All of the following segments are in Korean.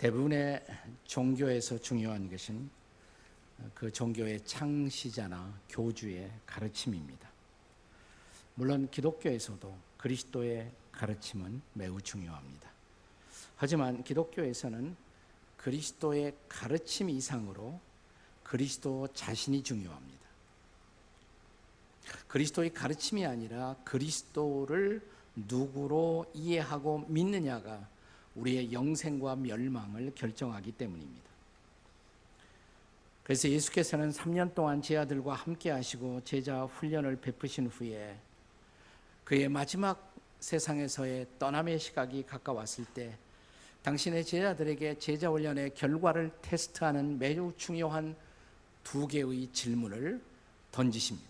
대부분의 종교에서 중요한 것은 그 종교의 창시자나 교주의 가르침입니다. 물론 기독교에서도 그리스도의 가르침은 매우 중요합니다. 하지만 기독교에서는 그리스도의 가르침 이상으로 그리스도 자신이 중요합니다. 그리스도의 가르침이 아니라 그리스도를 누구로 이해하고 믿느냐가 우리의 영생과 멸망을 결정하기 때문입니다. 그래서 예수께서는 3년 동안 제 아들과 함께 하시고 제자 훈련을 베푸신 후에 그의 마지막 세상에서의 떠남의 시각이 가까웠을 때 당신의 제자들에게 제자 훈련의 결과를 테스트하는 매우 중요한 두 개의 질문을 던지십니다.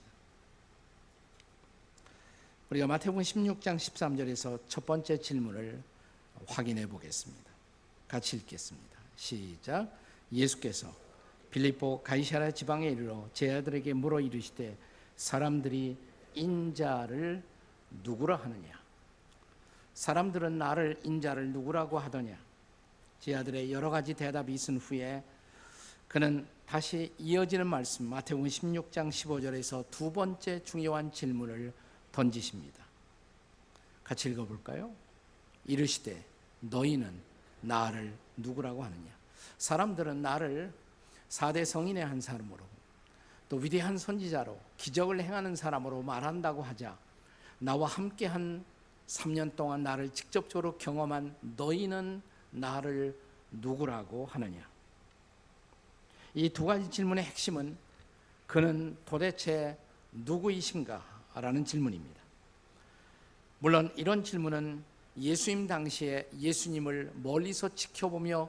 우리가 마태복음 16장 13절에서 첫 번째 질문을 확인해 보겠습니다. 같이 읽겠습니다. 시작. 예수께서 빌립보 가이사라 지방에 이르러 제 아들에게 물어 이르시되 사람들이 인자를 누구라 하느냐? 사람들은 나를 인자를 누구라고 하더냐? 제 아들의 여러 가지 대답이 있은 후에 그는 다시 이어지는 말씀 마태복음 16장 15절에서 두 번째 중요한 질문을 던지십니다. 같이 읽어 볼까요? 이르시되 너희는 나를 누구라고 하느냐? 사람들은 나를 4대 성인의 한 사람으로 또 위대한 선지자로 기적을 행하는 사람으로 말한다고 하자 나와 함께 한 3년 동안 나를 직접적으로 경험한 너희는 나를 누구라고 하느냐? 이 두 가지 질문의 핵심은 그는 도대체 누구이신가? 라는 질문입니다. 물론 이런 질문은 예수님 당시에 예수님을 멀리서 지켜보며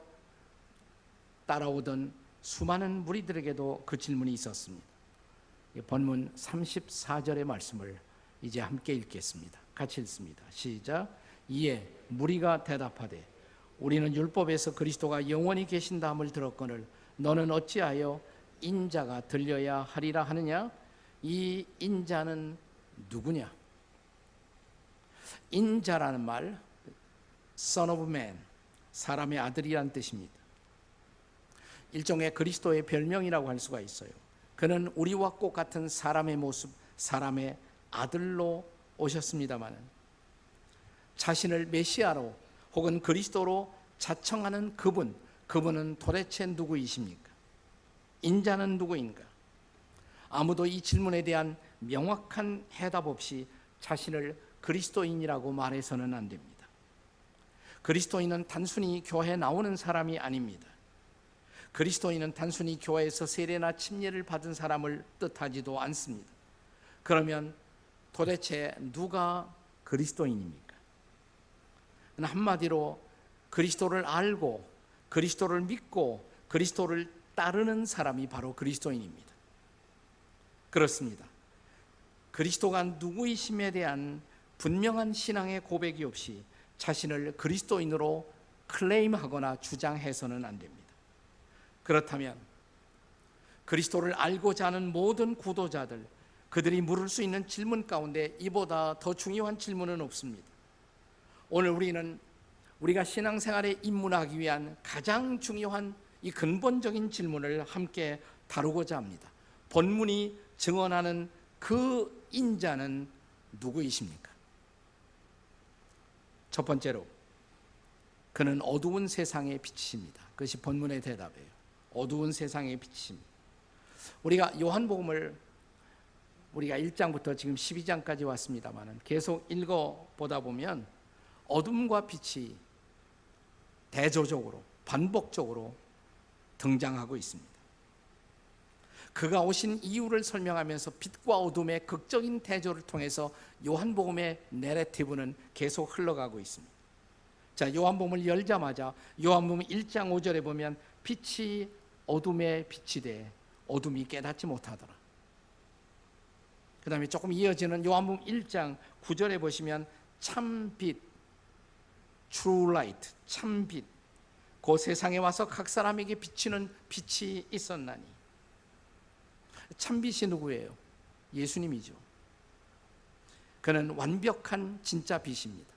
따라오던 수많은 무리들에게도 그 질문이 있었습니다. 본문 34절의 말씀을 이제 함께 읽겠습니다. 같이 읽습니다. 시작. 이에 무리가 대답하되 우리는 율법에서 그리스도가 영원히 계신다함을 들었거늘 너는 어찌하여 인자가 들려야 하리라 하느냐? 이 인자는 누구냐? 인자라는 말 son of man 사람의 아들이란 뜻입니다. 일종의 그리스도의 별명이라고 할 수가 있어요. 그는 우리와 꼭 같은 사람의 모습, 사람의 아들로 오셨습니다마는 자신을 메시아로 혹은 그리스도로 자청하는 그분, 그분은 도대체 누구이십니까? 인자는 누구인가? 아무도 이 질문에 대한 명확한 해답 없이 자신을 그리스도인이라고 말해서는 안 됩니다. 그리스도인은 단순히 교회에 나오는 사람이 아닙니다. 그리스도인은 단순히 교회에서 세례나 침례를 받은 사람을 뜻하지도 않습니다. 그러면 도대체 누가 그리스도인입니까? 한마디로 그리스도를 알고 그리스도를 믿고 그리스도를 따르는 사람이 바로 그리스도인입니다. 그렇습니다. 그리스도가 누구이심에 대한 분명한 신앙의 고백이 없이 자신을 그리스도인으로 클레임하거나 주장해서는 안 됩니다. 그렇다면 그리스도를 알고자 하는 모든 구도자들 그들이 물을 수 있는 질문 가운데 이보다 더 중요한 질문은 없습니다. 오늘 우리는 우리가 신앙생활에 입문하기 위한 가장 중요한 이 근본적인 질문을 함께 다루고자 합니다. 본문이 증언하는 그 인자는 누구이십니까? 첫 번째로 그는 어두운 세상의 빛이십니다. 그것이 본문의 대답이에요. 어두운 세상의 빛입니다. 우리가 요한복음을 우리가 1장부터 지금 12장까지 왔습니다만은 계속 읽어 보다 보면 어둠과 빛이 대조적으로 반복적으로 등장하고 있습니다. 그가 오신 이유를 설명하면서 빛과 어둠의 극적인 대조를 통해서 요한복음의 내레티브는 계속 흘러가고 있습니다. 자, 요한복음을 열자마자 요한복음 1장 5절에 보면 빛이 어둠에 빛이 돼 어둠이 깨닫지 못하더라. 그 다음에 조금 이어지는 요한복음 1장 9절에 보시면 참빛, true light, 참빛. 그 세상에 와서 각 사람에게 비치는 빛이 있었나니. 참빛이 누구예요? 예수님이죠. 그는 완벽한 진짜 빛입니다.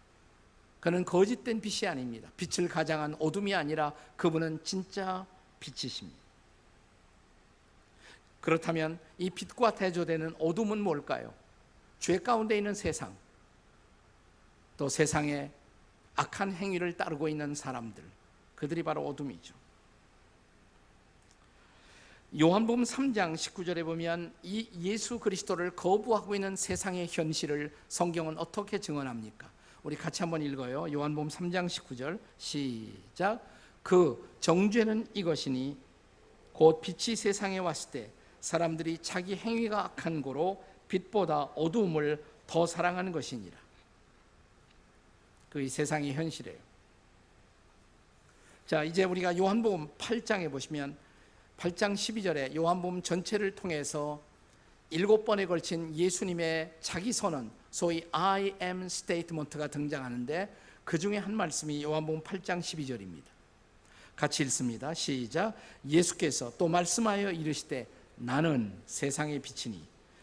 그는 거짓된 빛이 아닙니다. 빛을 가장한 어둠이 아니라 그분은 진짜 빛이십니다. 그렇다면 이 빛과 대조되는 어둠은 뭘까요? 죄 가운데 있는 세상, 또 세상에 악한 행위를 따르고 있는 사람들, 그들이 바로 어둠이죠. 요한복음 3장 19절에 보면 이 예수 그리스도를 거부하고 있는 세상의 현실을 성경은 어떻게 증언합니까? 우리 같이 한번 읽어요. 요한복음 3장 19절 시작. 그 정죄는 이것이니 곧 빛이 세상에 왔을 때 사람들이 자기 행위가 악한 고로 빛보다 어두움을 더 사랑하는 것이니라. 그 세상의 현실이에요. 자, 이제 우리가 요한복음 8장에 보시면 8장 12절에 요한복음 전체를 통해서 일곱 번에 걸친 예수님의 자기 선언, 소위 I am statement가 등장하는데 그 중에 한 말씀이 요한복음 8장 12절입니다. 같이 읽습니다. 시작. 예수께서 또 말씀하여 이르시되 나는 세상의 빛이니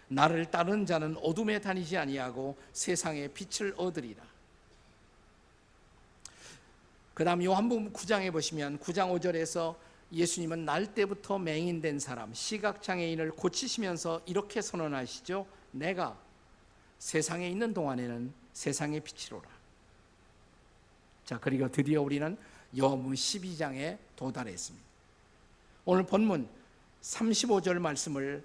나를 따르는 자는 어둠에 다니지 아니하고 세상의 빛을 얻으리라. 그다음 요한복음 9장에 보시면 9장 5절에서 예수님은 날 때부터 맹인된 사람, 시각장애인을 고치시면서 이렇게 선언하시죠. 내가 세상에 있는 동안에는 세상의 빛이로라. 자, 그리고 드디어 우리는 요한복음 12장에 도달했습니다. 오늘 본문 35절 말씀을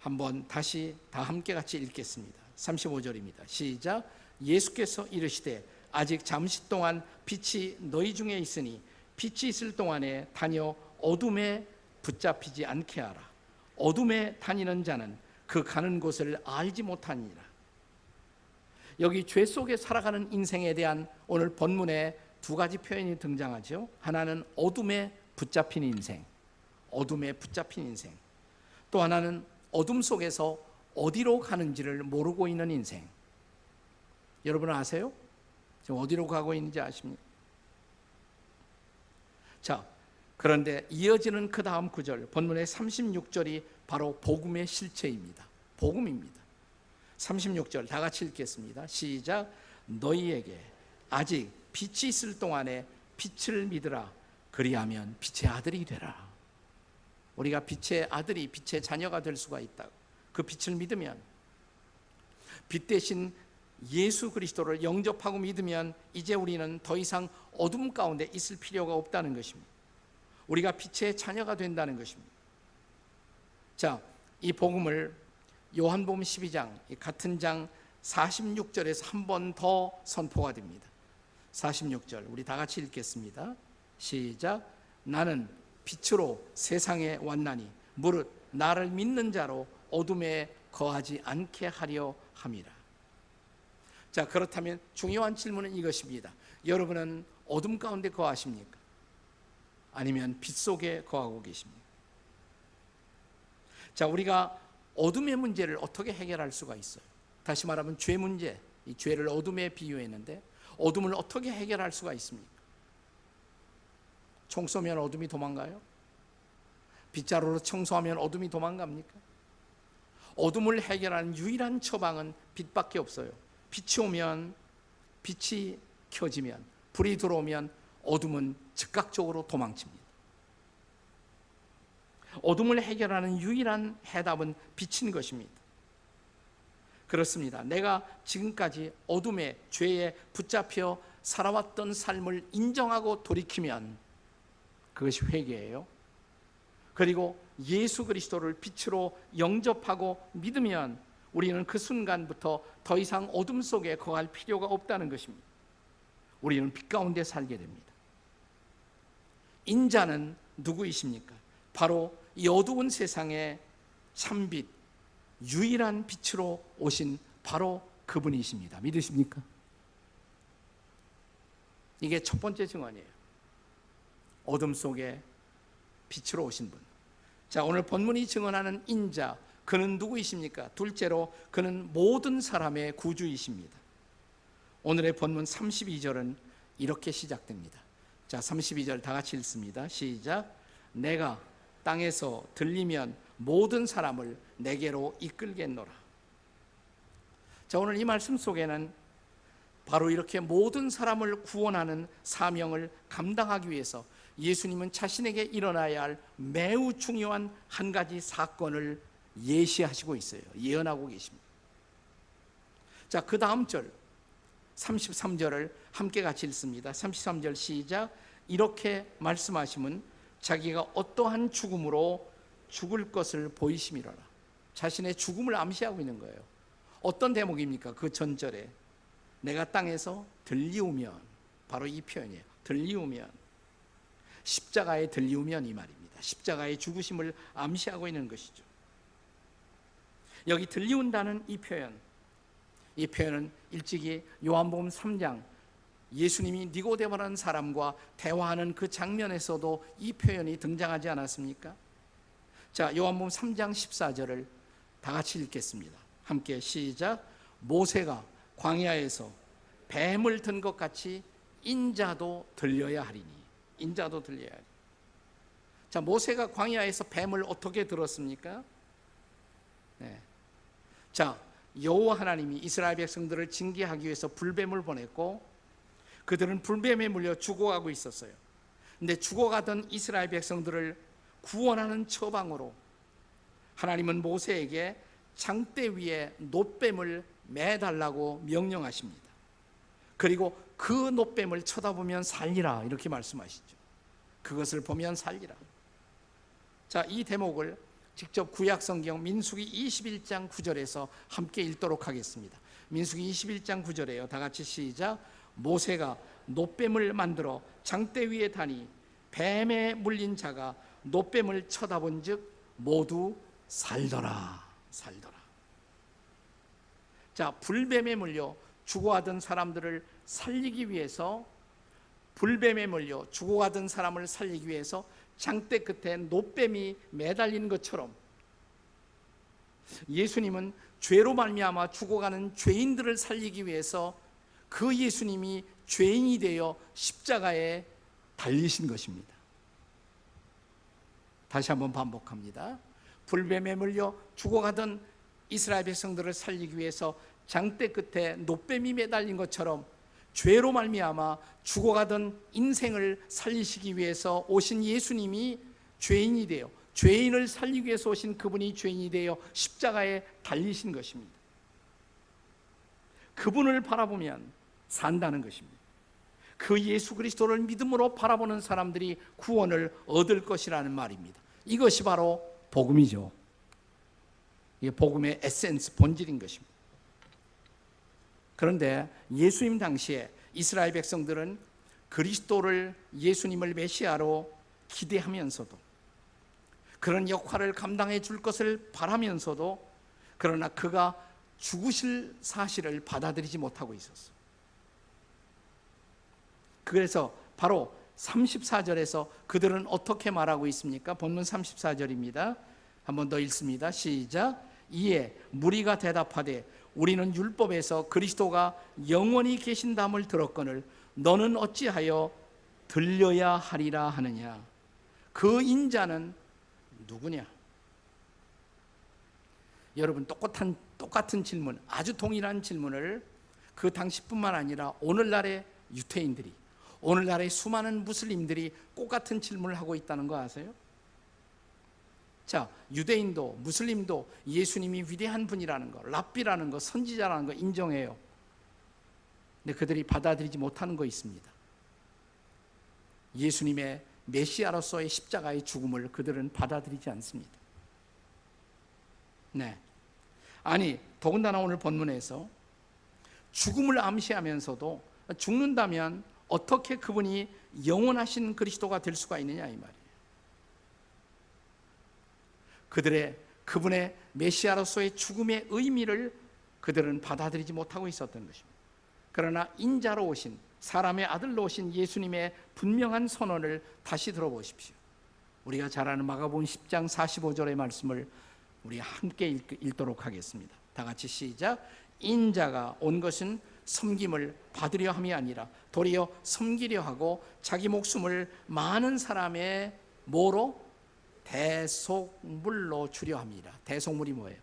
한번 다시 다 함께 같이 읽겠습니다. 35절입니다. 시작. 예수께서 이르시되 아직 잠시 동안 빛이 너희 중에 있으니 빛이 있을 동안에 다녀 어둠에 붙잡히지 않게 하라. 어둠에 다니는 자는 그 가는 곳을 알지 못하니라. 여기 죄 속에 살아가는 인생에 대한 오늘 본문에 두 가지 표현이 등장하죠. 하나는 어둠에 붙잡힌 인생, 어둠에 붙잡힌 인생. 또 하나는 어둠 속에서 어디로 가는지를 모르고 있는 인생. 여러분 아세요? 지금 어디로 가고 있는지 아십니까? 자, 그런데 이어지는 그 다음 구절, 본문의 36절이 바로 복음의 실체입니다. 복음입니다. 36절 다 같이 읽겠습니다. 시작. 너희에게 아직 빛이 있을 동안에 빛을 믿으라. 그리하면 빛의 아들이 되라. 우리가 빛의 아들이 빛의 자녀가 될 수가 있다. 그 빛을 믿으면 빛 대신 예수 그리스도를 영접하고 믿으면 이제 우리는 더 이상 어둠 가운데 있을 필요가 없다는 것입니다. 우리가 빛의 자녀가 된다는 것입니다. 자, 이 복음을 요한복음 12장 같은 장 46절에서 한 번 더 선포가 됩니다. 46절 우리 다 같이 읽겠습니다. 시작. 나는 빛으로 세상에 왔나니 무릇 나를 믿는 자로 어둠에 거하지 않게 하려 함이라. 자, 그렇다면 중요한 질문은 이것입니다. 여러분은 어둠 가운데 거하십니까? 아니면 빛 속에 거하고 계십니까? 자, 우리가 어둠의 문제를 어떻게 해결할 수가 있어요? 다시 말하면 죄 문제, 이 죄를 어둠에 비유했는데 어둠을 어떻게 해결할 수가 있습니까? 총 쏘면 어둠이 도망가요? 빗자루로 청소하면 어둠이 도망갑니까? 어둠을 해결하는 유일한 처방은 빛밖에 없어요. 빛이 오면 빛이 켜지면 불이 들어오면 어둠은 즉각적으로 도망칩니다. 어둠을 해결하는 유일한 해답은 빛인 것입니다. 그렇습니다. 내가 지금까지 어둠의 죄에 붙잡혀 살아왔던 삶을 인정하고 돌이키면 그것이 회개예요. 그리고 예수 그리스도를 빛으로 영접하고 믿으면 우리는 그 순간부터 더 이상 어둠 속에 거할 필요가 없다는 것입니다. 우리는 빛 가운데 살게 됩니다. 인자는 누구이십니까? 바로 이 어두운 세상의 참빛, 유일한 빛으로 오신 바로 그분이십니다. 믿으십니까? 이게 첫 번째 증언이에요. 어둠 속에 빛으로 오신 분. 자, 오늘 본문이 증언하는 인자, 그는 누구이십니까? 둘째로 그는 모든 사람의 구주이십니다. 오늘의 본문 32절은 이렇게 시작됩니다. 자, 32절 다 같이 읽습니다. 시작. 내가 땅에서 들리면 모든 사람을 내게로 이끌겠노라. 자, 오늘 이 말씀 속에는 바로 이렇게 모든 사람을 구원하는 사명을 감당하기 위해서 예수님은 자신에게 일어나야 할 매우 중요한 한 가지 사건을 예시하시고 있어요. 예언하고 계십니다. 자, 그 다음 절 33절을 함께 같이 읽습니다. 33절 시작. 이렇게 말씀하시면 자기가 어떠한 죽음으로 죽을 것을 보이심이라라. 자신의 죽음을 암시하고 있는 거예요. 어떤 대목입니까? 그 전절에 내가 땅에서 들리우면 바로 이 표현이에요. 들리우면 십자가에 들리우면 이 말입니다. 십자가의 죽으심을 암시하고 있는 것이죠. 여기 들리운다는 이 표현 이 표현은 일찍이 요한복음 3장 예수님이 니고데모라는 사람과 대화하는 그 장면에서도 이 표현이 등장하지 않았습니까? 자, 요한복음 3장 14절을 다 같이 읽겠습니다. 함께 시작. 모세가 광야에서 뱀을 든 것 같이 인자도 들려야 하리니. 인자도 들려야 하리. 자, 모세가 광야에서 뱀을 어떻게 들었습니까? 네. 자, 여호와 하나님이 이스라엘 백성들을 징계하기 위해서 불뱀을 보냈고 그들은 불뱀에 물려 죽어가고 있었어요. 근데 죽어가던 이스라엘 백성들을 구원하는 처방으로 하나님은 모세에게 장대 위에 놋뱀을 매달라고 명령하십니다. 그리고 그 놋뱀을 쳐다보면 살리라 이렇게 말씀하시죠. 그것을 보면 살리라. 자, 이 대목을 직접 구약 성경 민수기 21장 9절에서 함께 읽도록 하겠습니다. 민수기 21장 9절에요. 다 같이 시작. 모세가 노뱀을 만들어 장대 위에 다니 뱀에 물린 자가 노뱀을 쳐다본즉 모두 살더라. 살더라. 자, 불뱀에 물려 죽어가던 사람들을 살리기 위해서 불뱀에 물려 죽어가던 사람을 살리기 위해서 장대 끝에 노뱀이 매달린 것처럼 예수님은 죄로 말미암아 죽어가는 죄인들을 살리기 위해서 그 예수님이 죄인이 되어 십자가에 달리신 것입니다. 다시 한번 반복합니다. 불뱀에 물려 죽어가던 이스라엘 백성들을 살리기 위해서 장대 끝에 노뱀이 매달린 것처럼 죄로 말미암아 죽어가던 인생을 살리시기 위해서 오신 예수님이 죄인이 되어 죄인을 살리기 위해서 오신 그분이 죄인이 되어 십자가에 달리신 것입니다. 그분을 바라보면 산다는 것입니다. 그 예수 그리스도를 믿음으로 바라보는 사람들이 구원을 얻을 것이라는 말입니다. 이것이 바로 복음이죠. 이게 복음의 에센스, 본질인 것입니다. 그런데 예수님 당시에 이스라엘 백성들은 그리스도를 예수님을 메시아로 기대하면서도 그런 역할을 감당해 줄 것을 바라면서도 그러나 그가 죽으실 사실을 받아들이지 못하고 있었어. 그래서 바로 34절에서 그들은 어떻게 말하고 있습니까? 본문 34절입니다. 한 번 더 읽습니다. 시작. 이에 무리가 대답하되 우리는 율법에서 그리스도가 영원히 계신담을 들었거늘 너는 어찌하여 들려야 하리라 하느냐 그 인자는 누구냐 여러분 똑같은 똑같은 질문 아주 동일한 질문을 그 당시뿐만 아니라 오늘날의 유태인들이 오늘날의 수많은 무슬림들이 똑같은 질문을 하고 있다는 거 아세요? 자, 유대인도 무슬림도 예수님이 위대한 분이라는 거, 랍비라는 거, 선지자라는 거 인정해요. 근데 그들이 받아들이지 못하는 거 있습니다. 예수님의 메시아로서의 십자가의 죽음을 그들은 받아들이지 않습니다. 네. 아니, 더군다나 오늘 본문에서 죽음을 암시하면서도 죽는다면 어떻게 그분이 영원하신 그리스도가 될 수가 있느냐 이 말이에요. 그들의 그분의 메시아로서의 죽음의 의미를 그들은 받아들이지 못하고 있었던 것입니다. 그러나 인자로 오신 사람의 아들로 오신 예수님의 분명한 선언을 다시 들어보십시오. 우리가 잘 아는 마가복음 10장 45절의 말씀을 우리 함께 읽, 도록 하겠습니다. 다 같이 시작. 인자가 온 것은 섬김을 받으려 함이 아니라 도리어 섬기려 하고 자기 목숨을 많은 사람의 뭐로 대속물로 주려 합니다. 대속물이 뭐예요?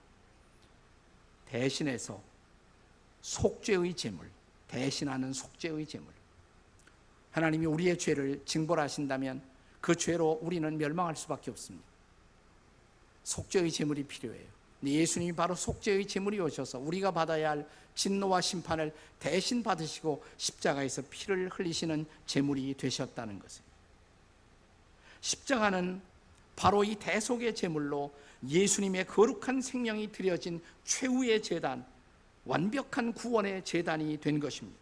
대신해서 속죄의 제물, 대신하는 속죄의 제물. 하나님이 우리의 죄를 징벌하신다면 그 죄로 우리는 멸망할 수밖에 없습니다. 속죄의 제물이 필요해요. 예수님이 바로 속죄의 제물이 오셔서 우리가 받아야 할 진노와 심판을 대신 받으시고 십자가에서 피를 흘리시는 제물이 되셨다는 것이에요. 십자가는 바로 이 대속의 제물로 예수님의 거룩한 생명이 드려진 최후의 재단, 완벽한 구원의 재단이 된 것입니다.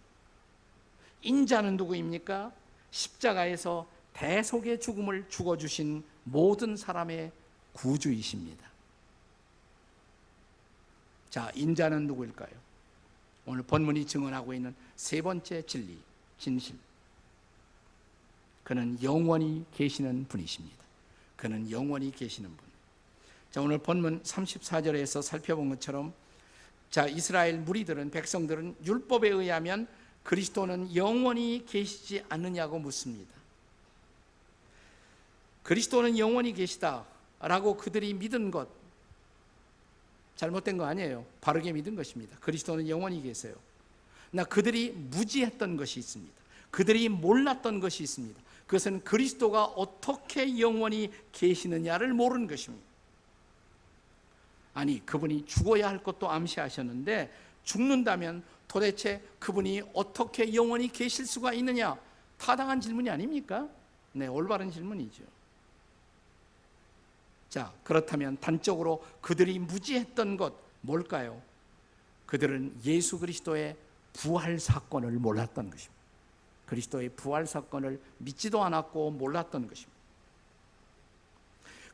인자는 누구입니까? 십자가에서 대속의 죽음을 죽어 주신 모든 사람의 구주이십니다. 자, 인자는 누구일까요? 오늘 본문이 증언하고 있는 세 번째 진리, 진실. 그는 영원히 계시는 분이십니다. 그는 영원히 계시는 분. 자, 오늘 본문 34절에서 살펴본 것처럼 자, 이스라엘 무리들은 백성들은 율법에 의하면 그리스도는 영원히 계시지 않느냐고 묻습니다. 그리스도는 영원히 계시다라고 그들이 믿은 것 잘못된 거 아니에요. 바르게 믿은 것입니다. 그리스도는 영원히 계세요. 나 그들이 무지했던 것이 있습니다. 그들이 몰랐던 것이 있습니다. 그것은 그리스도가 어떻게 영원히 계시느냐를 모르는 것입니다. 아니, 그분이 죽어야 할 것도 암시하셨는데 죽는다면 도대체 그분이 어떻게 영원히 계실 수가 있느냐? 타당한 질문이 아닙니까? 네, 올바른 질문이죠. 자, 그렇다면 단적으로 그들이 무지했던 것 뭘까요? 그들은 예수 그리스도의 부활 사건을 몰랐던 것입니다. 그리스도의 부활 사건을 믿지도 않았고 몰랐던 것입니다.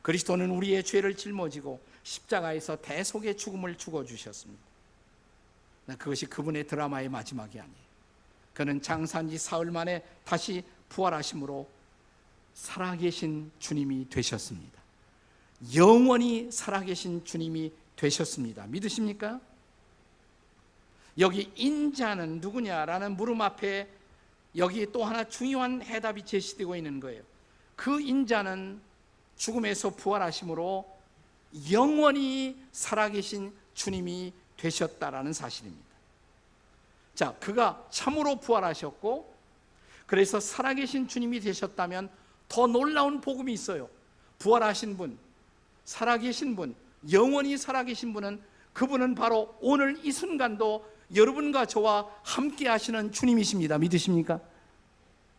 그리스도는 우리의 죄를 짊어지고 십자가에서 대속의 죽음을 죽어 주셨습니다. 그것이 그분의 드라마의 마지막이 아니에요. 그는 장사한 지 사흘 만에 다시 부활하심으로 살아계신 주님이 되셨습니다. 영원히 살아계신 주님이 되셨습니다. 믿으십니까? 여기 인자는 누구냐라는 물음 앞에 여기 또 하나 중요한 해답이 제시되고 있는 거예요. 그 인자는 죽음에서 부활하심으로 영원히 살아계신 주님이 되셨다라는 사실입니다. 자, 그가 참으로 부활하셨고, 그래서 살아계신 주님이 되셨다면 더 놀라운 복음이 있어요. 부활하신 분, 살아계신 분, 영원히 살아계신 분은 그분은 바로 오늘 이 순간도 여러분과 저와 함께 하시는 주님이십니다. 믿으십니까?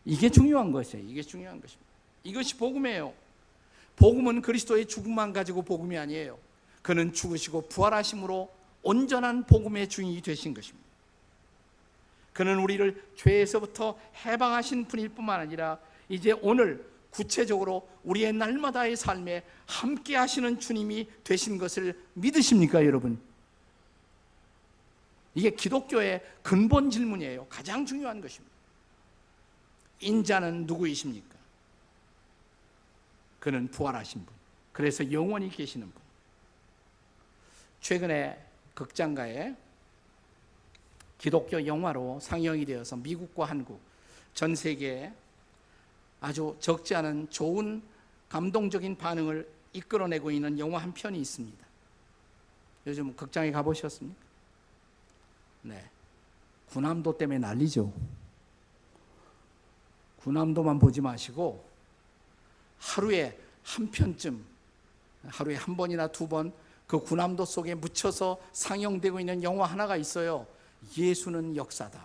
이게 중요한 것이에요. 이게 중요한 것입니다. 이것이 복음이에요. 복음은 그리스도의 죽음만 가지고 복음이 아니에요. 그는 죽으시고 부활하심으로 온전한 복음의 주인이 되신 것입니다. 그는 우리를 죄에서부터 해방하신 분일 뿐만 아니라 이제 오늘 구체적으로 우리의 날마다의 삶에 함께 하시는 주님이 되신 것을 믿으십니까, 여러분? 이게 기독교의 근본 질문이에요. 가장 중요한 것입니다. 인자는 누구이십니까? 그는 부활하신 분. 그래서 영원히 계시는 분. 최근에 극장가에 기독교 영화로 상영이 되어서 미국과 한국 전 세계에 아주 적지 않은 좋은 감동적인 반응을 이끌어내고 있는 영화 한 편이 있습니다. 요즘 극장에 가보셨습니까? 네. 군함도 때문에 난리죠. 군함도만 보지 마시고 하루에 한 편쯤, 하루에 한 번이나 두 번 그 군함도 속에 묻혀서 상영되고 있는 영화 하나가 있어요. 예수는 역사다.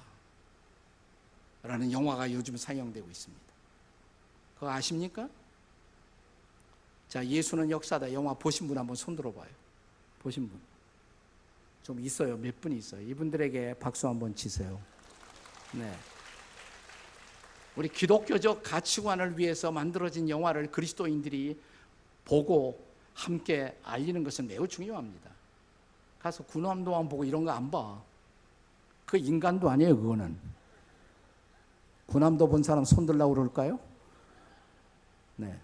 라는 영화가 요즘 상영되고 있습니다. 그거 아십니까? 자, 예수는 역사다. 영화 보신 분 한번 손 들어 봐요. 보신 분. 좀 있어요. 몇분 있어요. 이분들에게 박수 한번 치세요. 네. 우리 기독교적 가치관을 위해서 만들어진 영화를 그리스도인들이 보고 함께 알리는 것은 매우 중요합니다. 가서 군함도안 보고 이런 거 안 봐. 그 인간도 아니에요, 그거는. 군함도 본 사람 손 들라고 그럴까요? 네.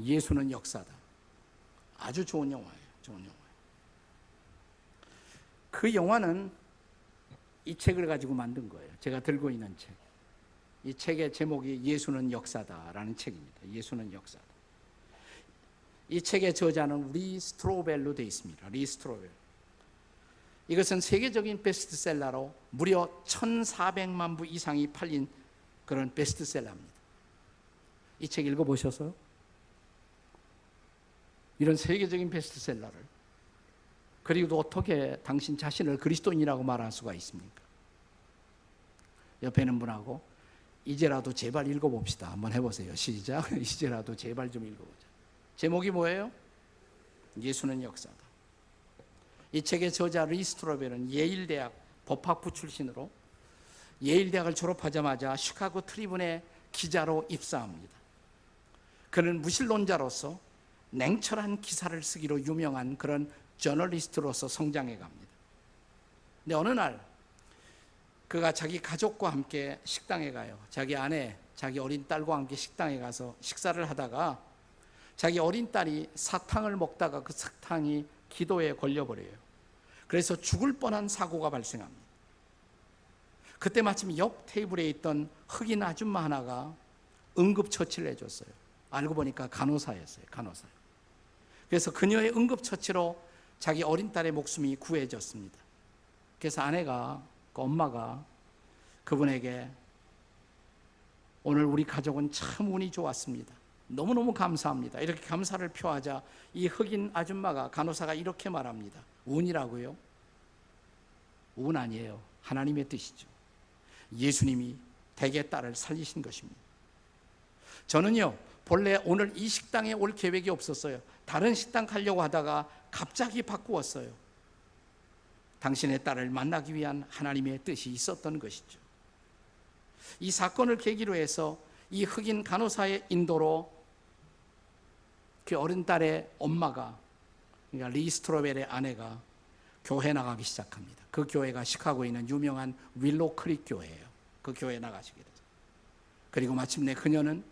예수는 역사다. 아주 좋은 영화예요. 좋은 영화. 그 영화는 이 책을 가지고 만든 거예요. 제가 들고 있는 책. 이 책의 제목이 예수는 역사다라는 책입니다. 예수는 역사다. 이 책의 저자는 리 스트로벨로 되어 있습니다. 리 스트로벨. 이것은 세계적인 베스트셀러로 무려 1,400만 부 이상이 팔린 그런 베스트셀러입니다. 이 책 읽어보셨어요? 이런 세계적인 베스트셀러를 그리고 어떻게 당신 자신을 그리스도인이라고 말할 수가 있습니까? 옆에 있는 분하고 이제라도 제발 읽어봅시다. 한번 해보세요. 시작. 이제라도 제발 좀 읽어보자. 제목이 뭐예요? 예수는 역사다. 이 책의 저자 리스트로벨은 예일대학 법학부 출신으로 예일대학을 졸업하자마자 시카고 트리븐의 기자로 입사합니다. 그는 무신론자로서 냉철한 기사를 쓰기로 유명한 그런 저널리스트로서 성장해 갑니다. 근데 어느 날 그가 자기 가족과 함께 식당에 가요. 자기 아내, 자기 어린 딸과 함께 식당에 가서 식사를 하다가 자기 어린 딸이 사탕을 먹다가 그 사탕이 기도에 걸려버려요. 그래서 죽을 뻔한 사고가 발생합니다. 그때 마침 옆 테이블에 있던 흑인 아줌마 하나가 응급처치를 해줬어요. 알고 보니까 간호사였어요. 간호사. 그래서 그녀의 응급처치로 자기 어린 딸의 목숨이 구해졌습니다. 그래서 아내가, 그 엄마가 그분에게 오늘 우리 가족은 참 운이 좋았습니다. 너무너무 감사합니다. 이렇게 감사를 표하자 이 흑인 아줌마가 간호사가 이렇게 말합니다. 운이라고요? 운 아니에요. 하나님의 뜻이죠. 예수님이 대개 딸을 살리신 것입니다. 저는요, 본래 오늘 이 식당에 올 계획이 없었어요. 다른 식당 가려고 하다가 갑자기 바꾸었어요. 당신의 딸을 만나기 위한 하나님의 뜻이 있었던 것이죠. 이 사건을 계기로 해서 이 흑인 간호사의 인도로 그 어린 딸의 엄마가 그러니까 리스트로벨의 아내가 교회 나가기 시작합니다. 그 교회가 시카고에 있는 유명한 윌로 크릭 교회예요. 그 교회 나가시게 되죠. 그리고 마침내 그녀는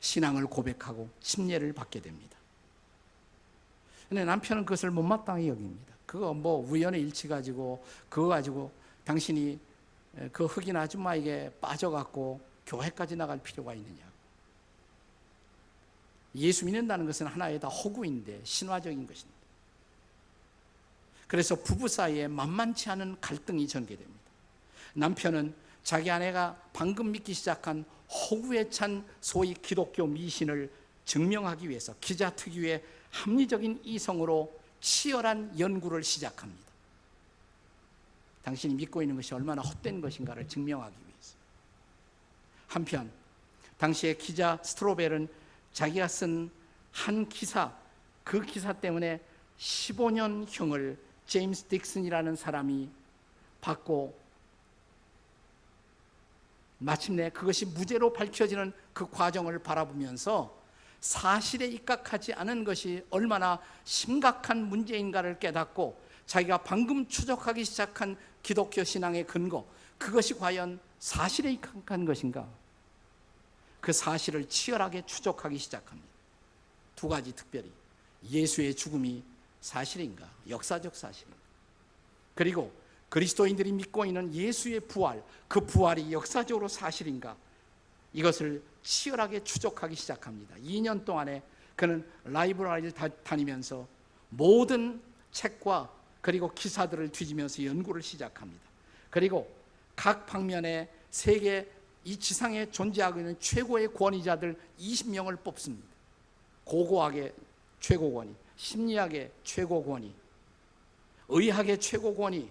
신앙을 고백하고 침례를 받게 됩니다. 근데 남편은 그것을 못마땅히 여깁니다. 그거 뭐 우연의 일치 가지고 그거 가지고 당신이 그 흑인 아줌마에게 빠져갖고 교회까지 나갈 필요가 있느냐. 예수 믿는다는 것은 하나의 다 허구인데 신화적인 것입니다. 그래서 부부 사이에 만만치 않은 갈등이 전개됩니다. 남편은 자기 아내가 방금 믿기 시작한 허구에 찬 소위 기독교 미신을 증명하기 위해서 기자 특유의 합리적인 이성으로 치열한 연구를 시작합니다. 당신이 믿고 있는 것이 얼마나 헛된 것인가를 증명하기 위해서. 한편 당시의 기자 스트로벨은 자기가 쓴 한 기사 그 기사 때문에 15년형을 제임스 딕슨이라는 사람이 받고 마침내 그것이 무죄로 밝혀지는 그 과정을 바라보면서 사실에 입각하지 않은 것이 얼마나 심각한 문제인가를 깨닫고 자기가 방금 추적하기 시작한 기독교 신앙의 근거, 그것이 과연 사실에 입각한 것인가? 그 사실을 치열하게 추적하기 시작합니다. 두 가지 특별히 예수의 죽음이 사실인가? 역사적 사실인가? 그리고 그리스도인들이 믿고 있는 예수의 부활, 그 부활이 역사적으로 사실인가? 이것을 치열하게 추적하기 시작합니다. 2년 동안에 그는 라이브러리를 다니면서 모든 책과 그리고 기사들을 뒤지면서 연구를 시작합니다. 그리고 각 방면에 세계 이 지상에 존재하고 있는 최고의 권위자들 20명을 뽑습니다. 고고학의 최고 권위, 심리학의 최고 권위, 의학의 최고 권위,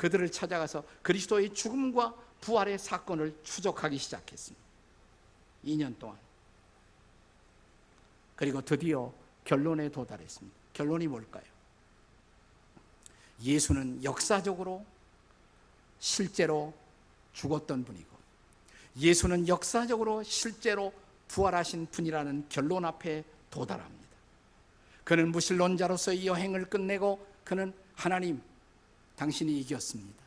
그들을 찾아가서 그리스도의 죽음과 부활의 사건을 추적하기 시작했습니다. 2년 동안. 그리고 드디어 결론에 도달했습니다. 결론이 뭘까요? 예수는 역사적으로 실제로 죽었던 분이고 예수는 역사적으로 실제로 부활하신 분이라는 결론 앞에 도달합니다. 그는 무신론자로서의 여행을 끝내고 그는 하나님, 당신이 이겼습니다.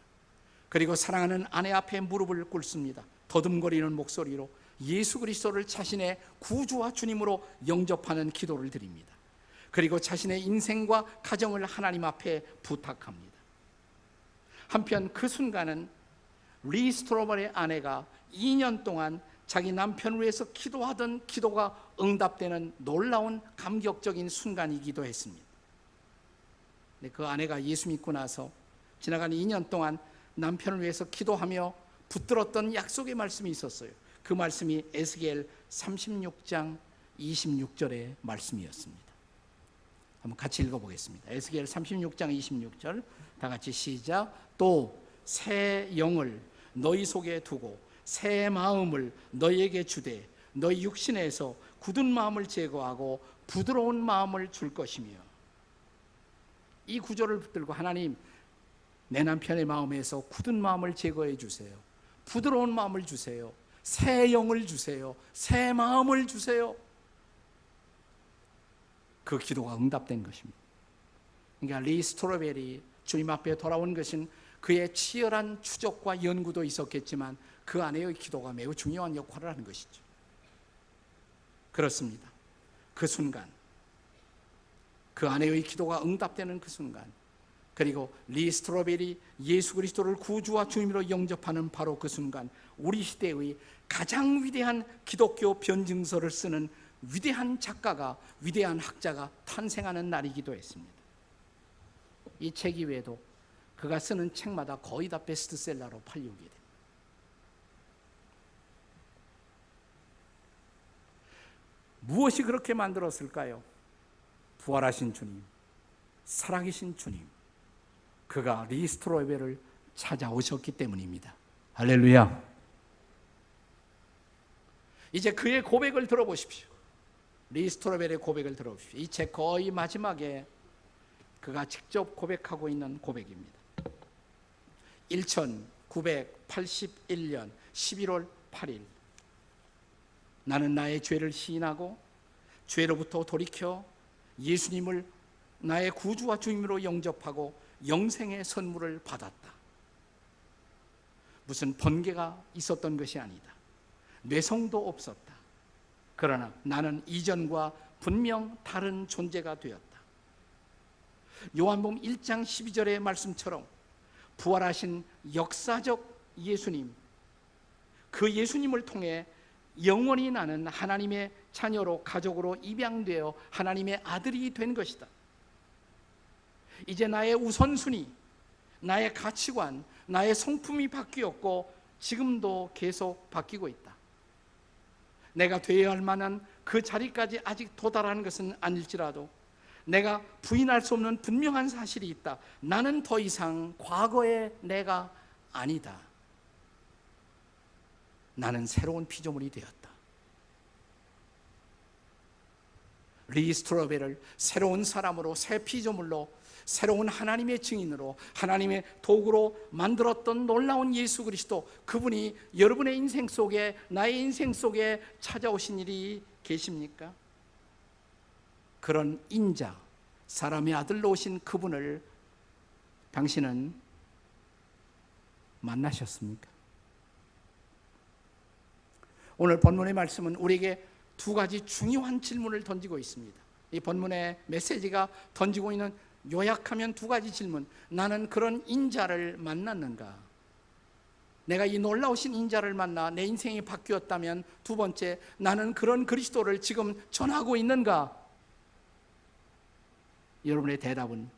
그리고 사랑하는 아내 앞에 무릎을 꿇습니다. 더듬거리는 목소리로 예수 그리스도를 자신의 구주와 주님으로 영접하는 기도를 드립니다. 그리고 자신의 인생과 가정을 하나님 앞에 부탁합니다. 한편 그 순간은 리 스트로벌의 아내가 2년 동안 자기 남편을 위해서 기도하던 기도가 응답되는 놀라운 감격적인 순간이기도 했습니다. 그 아내가 예수 믿고 나서 지나간 2년 동안 남편을 위해서 기도하며 붙들었던 약속의 말씀이 있었어요. 그 말씀이 에스겔 36장 26절의 말씀이었습니다. 한번 같이 읽어보겠습니다. 에스겔 36장 26절 다 같이 시작. 또 새 영을 너희 속에 두고 새 마음을 너희에게 주되 너희 육신에서 굳은 마음을 제거하고 부드러운 마음을 줄 것이며 이 구절을 붙들고 하나님 내 남편의 마음에서 굳은 마음을 제거해 주세요. 부드러운 마음을 주세요. 새 영을 주세요. 새 마음을 주세요. 그 기도가 응답된 것입니다. 그러니까 리 스토로벨이 주님 앞에 돌아온 것은 그의 치열한 추적과 연구도 있었겠지만 그 안에의 기도가 매우 중요한 역할을 하는 것이죠. 그렇습니다. 그 순간 그 아내의 기도가 응답되는 그 순간 그리고 리 스트로벨이 예수 그리스도를 구주와 주님으로 영접하는 바로 그 순간 우리 시대의 가장 위대한 기독교 변증서를 쓰는 위대한 작가가 위대한 학자가 탄생하는 날이기도 했습니다. 이 책 이외에도 그가 쓰는 책마다 거의 다 베스트셀러로 팔리게 됩니다. 무엇이 그렇게 만들었을까요? 부활하신 주님, 살아계신 주님, 그가 리스트로베를 찾아오셨기 때문입니다. 할렐루야. 이제 그의 고백을 들어보십시오. 리스토로벨의 고백을 들어보십시오. 이 책 거의 마지막에 그가 직접 고백하고 있는 고백입니다. 1981년 11월 8일 나는 나의 죄를 시인하고 죄로부터 돌이켜 예수님을 나의 구주와 주님으로 영접하고 영생의 선물을 받았다. 무슨 번개가 있었던 것이 아니다. 뇌성도 없었다. 그러나 나는 이전과 분명 다른 존재가 되었다. 요한복음 1장 12절의 말씀처럼 부활하신 역사적 예수님, 그 예수님을 통해 영원히 나는 하나님의 자녀로 가족으로 입양되어 하나님의 아들이 된 것이다. 이제 나의 우선순위, 나의 가치관, 나의 성품이 바뀌었고 지금도 계속 바뀌고 있다. 내가 되어야 할 만한 그 자리까지 아직 도달하는 것은 아닐지라도 내가 부인할 수 없는 분명한 사실이 있다. 나는 더 이상 과거의 내가 아니다. 나는 새로운 피조물이 되었다. 리 스트로베를 새로운 사람으로 새 피조물로 새로운 하나님의 증인으로 하나님의 도구로 만들었던 놀라운 예수 그리스도 그분이 여러분의 인생 속에 나의 인생 속에 찾아오신 일이 계십니까? 그런 인자 사람의 아들로 오신 그분을 당신은 만나셨습니까? 오늘 본문의 말씀은 우리에게 두 가지 중요한 질문을 던지고 있습니다. 이 본문의 메시지가 던지고 있는 요약하면 두 가지 질문. 나는 그런 인자를 만났는가? 내가 이 놀라우신 인자를 만나 내 인생이 바뀌었다면 두 번째, 나는 그런 그리스도를 지금 전하고 있는가? 여러분의 대답은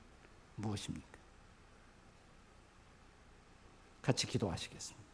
무엇입니까? 같이 기도하시겠습니다.